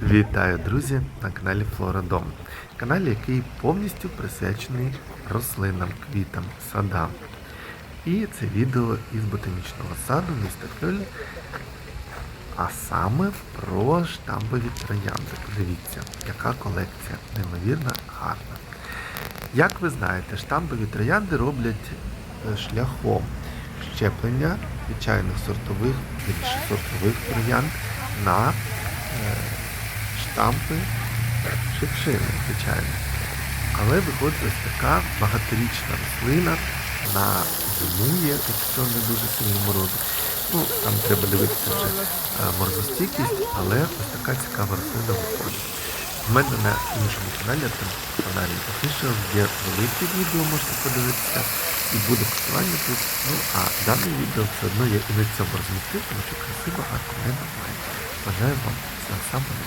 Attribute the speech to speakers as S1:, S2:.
S1: Вітаю, друзі, на каналі Флоридом. Каналі, який повністю присвячений рослинам, квітам, садам. І це відео із ботанічного саду міста Кьольн, а саме про штамбові троянди. Подивіться, яка колекція, неймовірно гарна. Як ви знаєте, штамбові троянди роблять е, шляхом щеплення звичайних сортових, більше сортових троянд на е, штампи шипшини, звичайно. Але виходить ось така багаторічна рослина, вона зимує, якщо не дуже сильно морозить. Ну, там треба дивитися вже е, морозостійкість, але ось така цікава рослина виходить. У мене на іншому каналі, там каналі Official, є велике відео, можете подивитися, і буде посилання тут. Ну, а дане відео все одно я і на цьому розмістив, тому що краси багато не немає. Бажаю вам всього самого.